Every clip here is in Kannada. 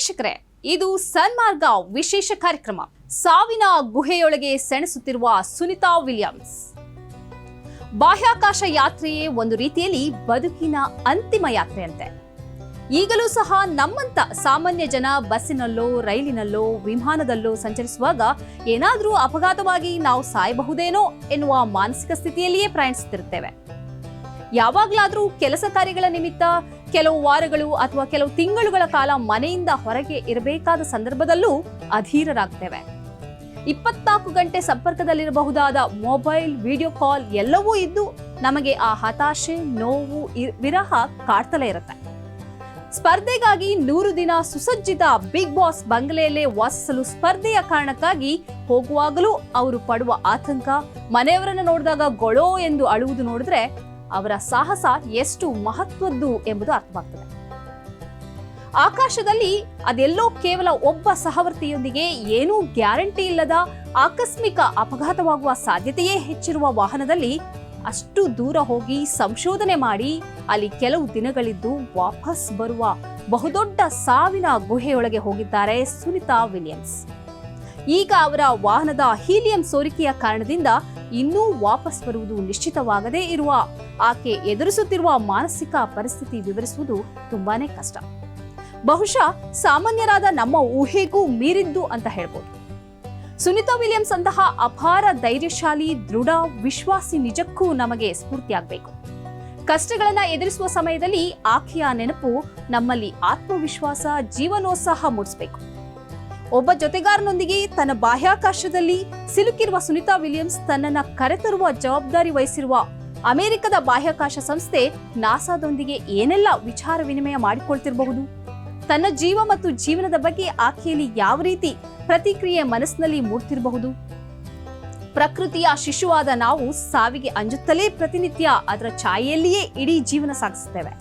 ವೀಕ್ಷಕರೇ, ಇದು ಸನ್ಮಾರ್ಗ ವಿಶೇಷ ಕಾರ್ಯಕ್ರಮ. ಸಾವಿನ ಗುಹೆಯೊಳಗೆ ಸೆಣಸುತ್ತಿರುವ ಸುನಿತಾ ವಿಲಿಯಮ್ಸ್. ಬಾಹ್ಯಾಕಾಶ ಯಾತ್ರೆಯೇ ಒಂದು ರೀತಿಯಲ್ಲಿ ಬದುಕಿನ ಅಂತಿಮ ಯಾತ್ರೆಯಂತೆ. ಈಗಲೂ ಸಹ ನಮ್ಮಂತ ಸಾಮಾನ್ಯ ಜನ ಬಸ್ಸಿನಲ್ಲೋ, ರೈಲಿನಲ್ಲೋ, ವಿಮಾನದಲ್ಲೋ ಸಂಚರಿಸುವಾಗ ಏನಾದರೂ ಅಪಘಾತವಾಗಿ ನಾವು ಸಾಯಬಹುದೇನೋ ಎನ್ನುವ ಮಾನಸಿಕ ಸ್ಥಿತಿಯಲ್ಲಿಯೇ ಪ್ರಯಾಣಿಸುತ್ತಿರುತ್ತೇವೆ. ಯಾವಾಗಲಾದರೂ ಕೆಲಸ ಕಾರ್ಯಗಳ ನಿಮಿತ್ತ ಕೆಲವು ವಾರಗಳು ಅಥವಾ ಕೆಲವು ತಿಂಗಳುಗಳ ಕಾಲ ಮನೆಯಿಂದ ಹೊರಗೆ ಇರಬೇಕಾದ ಸಂದರ್ಭದಲ್ಲೂ ಅಧೀರರಾಗ್ತೇವೆ. ಇಪ್ಪತ್ನಾಲ್ಕು ಗಂಟೆ ಸಂಪರ್ಕದಲ್ಲಿರಬಹುದಾದ ಮೊಬೈಲ್, ವಿಡಿಯೋ ಕಾಲ್ ಎಲ್ಲವೂ ಇದ್ದು ನಮಗೆ ಆ ಹತಾಶೆ, ನೋವು ವಿರಹ ಕಾಡ್ತಲೇ ಇರುತ್ತೆ. ಸ್ಪರ್ಧೆಗಾಗಿ ನೂರು ದಿನ ಸುಸಜ್ಜಿತ ಬಿಗ್ ಬಾಸ್ ಬಂಗ್ಲೆಯಲ್ಲೇ ವಾಸಿಸಲು ಸ್ಪರ್ಧೆಯ ಕಾರಣಕ್ಕಾಗಿ ಹೋಗುವಾಗಲೂ ಅವರು ಪಡುವ ಆತಂಕ, ಮನೆಯವರನ್ನು ನೋಡಿದಾಗ ಗೊಳೋ ಎಂದು ಅಳುವುದು ನೋಡಿದ್ರೆ ಅವರ ಸಾಹಸ ಎಷ್ಟು ಮಹತ್ವದ್ದು ಎಂಬುದು ಅರ್ಥವಾಗ್ತದೆ. ಆಕಾಶದಲ್ಲಿ ಅದೆಲ್ಲೋ ಕೇವಲ ಒಬ್ಬ ಸಹವರ್ತಿಯೊಂದಿಗೆ ಏನೂ ಗ್ಯಾರಂಟಿ ಇಲ್ಲದ ಆಕಸ್ಮಿಕ ಅಪಘಾತವಾಗುವ ಸಾಧ್ಯತೆಯೇ ಹೆಚ್ಚಿರುವ ವಾಹನದಲ್ಲಿ ಅಷ್ಟು ದೂರ ಹೋಗಿ ಸಂಶೋಧನೆ ಮಾಡಿ ಅಲ್ಲಿ ಕೆಲವು ದಿನಗಳಿದ್ದು ವಾಪಸ್ ಬರುವ ಬಹುದೊಡ್ಡ ಸಾವಿನ ಗುಹೆಯೊಳಗೆ ಹೋಗಿದ್ದಾರೆ ಸುನಿತಾ ವಿಲಿಯಮ್ಸ್. ಈಗ ಅವರ ವಾಹನದ ಹೀಲಿಯಂ ಸೋರಿಕೆಯ ಕಾರಣದಿಂದ ಇನ್ನೂ ವಾಪಸ್ ಬರುವುದು ನಿಶ್ಚಿತವಾಗದೇ ಇರುವ ಆಕೆ ಎದುರಿಸುತ್ತಿರುವ ಮಾನಸಿಕ ಪರಿಸ್ಥಿತಿ ವಿವರಿಸುವುದು ತುಂಬಾನೇ ಕಷ್ಟ. ಬಹುಶಃ ಸಾಮಾನ್ಯರಾದ ನಮ್ಮ ಊಹೆಗೂ ಮೀರಿದ್ದು ಅಂತ ಹೇಳ್ಬೋದು. ಸುನಿತಾ ವಿಲಿಯಮ್ಸ್ ಅಂತಹ ಅಪಾರ ಧೈರ್ಯಶಾಲಿ, ದೃಢ, ವಿಶ್ವಾಸಿ ನಿಜಕ್ಕೂ ನಮಗೆ ಸ್ಫೂರ್ತಿಯಾಗಬೇಕು. ಕಷ್ಟಗಳನ್ನ ಎದುರಿಸುವ ಸಮಯದಲ್ಲಿ ಆಕೆಯ ನೆನಪು ನಮ್ಮಲ್ಲಿ ಆತ್ಮವಿಶ್ವಾಸ, ಜೀವನೋತ್ಸಾಹ ಮೂಡಿಸಬೇಕು. ಒಬ್ಬ ಜೊತೆಗಾರನೊಂದಿಗೆ ತನ್ನ ಬಾಹ್ಯಾಕಾಶದಲ್ಲಿ ಸಿಲುಕಿರುವ ಸುನಿತಾ ವಿಲಿಯಮ್ಸ್ ತನ್ನನ್ನ ಕರೆತರುವ ಜವಾಬ್ದಾರಿ ವಹಿಸಿರುವ ಅಮೆರಿಕದ ಬಾಹ್ಯಾಕಾಶ ಸಂಸ್ಥೆ ನಾಸಾದೊಂದಿಗೆ ಏನೆಲ್ಲ ವಿಚಾರ ವಿನಿಮಯ ಮಾಡಿಕೊಳ್ತಿರಬಹುದು? ತನ್ನ ಜೀವ ಮತ್ತು ಜೀವನದ ಬಗ್ಗೆ ಆಕೆಯಲ್ಲಿ ಯಾವ ರೀತಿ ಪ್ರತಿಕ್ರಿಯೆ ಮನಸ್ಸಿನಲ್ಲಿ ಮೂಡ್ತಿರಬಹುದು? ಪ್ರಕೃತಿಯ ಶಿಶುವಾದ ನಾವು ಸಾವಿಗೆ ಅಂಜುತ್ತಲೇ ಪ್ರತಿನಿತ್ಯ ಅದರ ಛಾಯೆಯಲ್ಲಿಯೇ ಇಡೀ ಜೀವನ ಸಾಗಿಸುತ್ತೇವೆ.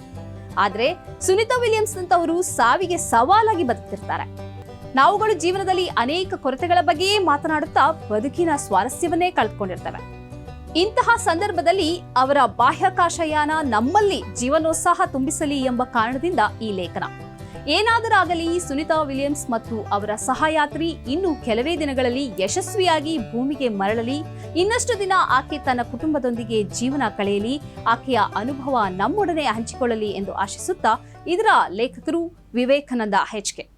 ಆದರೆ ಸುನಿತಾ ವಿಲಿಯಮ್ಸ್ ಅಂತವರು ಸಾವಿಗೆ ಸವಾಲಾಗಿ ಬದುಕ್ತಿರ್ತಾರೆ. ನಾವುಗಳು ಜೀವನದಲ್ಲಿ ಅನೇಕ ಕೊರತೆಗಳ ಬಗ್ಗೆಯೇ ಮಾತನಾಡುತ್ತಾ ಬದುಕಿನ ಸ್ವಾರಸ್ಯವನ್ನೇ ಕಳೆದುಕೊಂಡಿರ್ತವೆ. ಇಂತಹ ಸಂದರ್ಭದಲ್ಲಿ ಅವರ ಬಾಹ್ಯಾಕಾಶಯಾನ ನಮ್ಮಲ್ಲಿ ಜೀವನೋತ್ಸಾಹ ತುಂಬಿಸಲಿ ಎಂಬ ಕಾರಣದಿಂದ ಈ ಲೇಖನ. ಏನಾದರಾಗಲಿ ಸುನಿತಾ ವಿಲಿಯಮ್ಸ್ ಮತ್ತು ಅವರ ಸಹಯಾತ್ರಿ ಇನ್ನು ಕೆಲವೇ ದಿನಗಳಲ್ಲಿ ಯಶಸ್ವಿಯಾಗಿ ಭೂಮಿಗೆ ಮರಳಲಿ, ಇನ್ನಷ್ಟು ದಿನ ಆಕೆ ತನ್ನ ಕುಟುಂಬದೊಂದಿಗೆ ಜೀವನ ಕಳೆಯಲಿ, ಆಕೆಯ ಅನುಭವ ನಮ್ಮೊಡನೆ ಹಂಚಿಕೊಳ್ಳಲಿ ಎಂದು ಆಶಿಸುತ್ತಾ ಇದರ ಲೇಖಕರು ವಿವೇಕಾನಂದ ಹೆಚ್ಕೆ